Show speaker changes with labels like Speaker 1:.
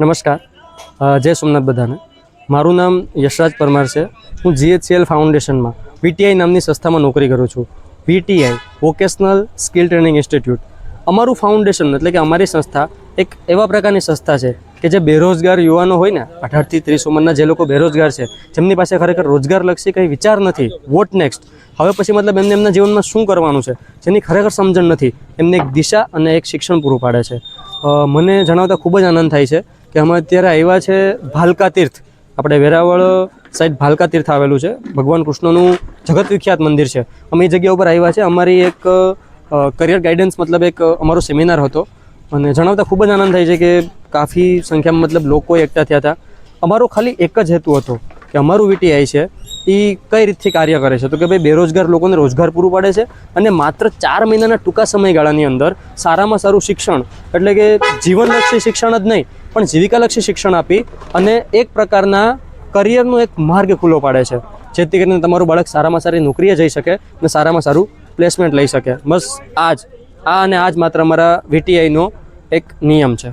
Speaker 1: નમસ્કાર. જય સોમનાથ બધાને. મારું નામ યશરાજ પરમાર છે. હું જીએચસીએલ ફાઉન્ડેશનમાં વીટીઆઈ નામની સંસ્થામાં નોકરી કરું છું. VTI vocational skill training institute. અમારું ફાઉન્ડેશન એટલે કે અમારી સંસ્થા એક એવા પ્રકારની સંસ્થા છે કે જે બેરોજગાર યુવાનો હોય ને, અઢારથી ત્રીસ ઉંમરના જે લોકો બેરોજગાર છે, જેમની પાસે ખરેખર રોજગારલક્ષી કંઈ વિચાર નથી, વોટ નેક્સ્ટ? હવે પછી મતલબ એમને એમના જીવનમાં શું કરવાનું છે? જેની ખરેખર સમજણ નથી, એમને એક દિશા અને એક શિક્ષણ પૂરું પાડે છે. મને જણાવતા ખૂબ જ આનંદ થાય છે. કે અમે અત્યારે આવ્યા છે ભાલકા તીર્થ. આપણે વેરાવળ સાઈડ ભાલકા તીર્થ આવેલું છે. ભગવાન કૃષ્ણનું જગત વિખ્યાત મંદિર છે. અમે એ જગ્યા ઉપર આવ્યા છે. અમારી એક કરિયર ગાઈડન્સ મતલબ એક અમારો સેમિનાર હતો. અને જણાવતા ખૂબ જ આનંદ થાય છે કે કાફી સંખ્યામાં મતલબ લોકો એકઠા થયા હતા. અમારો ખાલી એક જ હેતુ હતો કે અમારું વીટીઆઈ છે. એ કઈ રીતથી કાર્ય કરે છે? તો કે ભાઈ બેરોજગાર લોકોને રોજગાર પૂરું પાડે છે અને માત્ર ચાર મહિનાના ટૂંકા સમયગાળાની અંદર સારામાં સારું શિક્ષણ, એટલે કે જીવનલક્ષી શિક્ષણ જ નહીં પણ જીવિકાલક્ષી શિક્ષણ આપી અને એક પ્રકારના કરિયરનો એક માર્ગ ખુલ્લો પાડે છે. જેથી કરીને તમારું બાળક સારામાં સારી નોકરીએ જઈ શકે અને સારામાં સારું પ્લેસમેન્ટ લઈ શકે. બસ આ જ આ અને આ જ માત્ર અમારા વીટીઆઈનો એક નિયમ છે.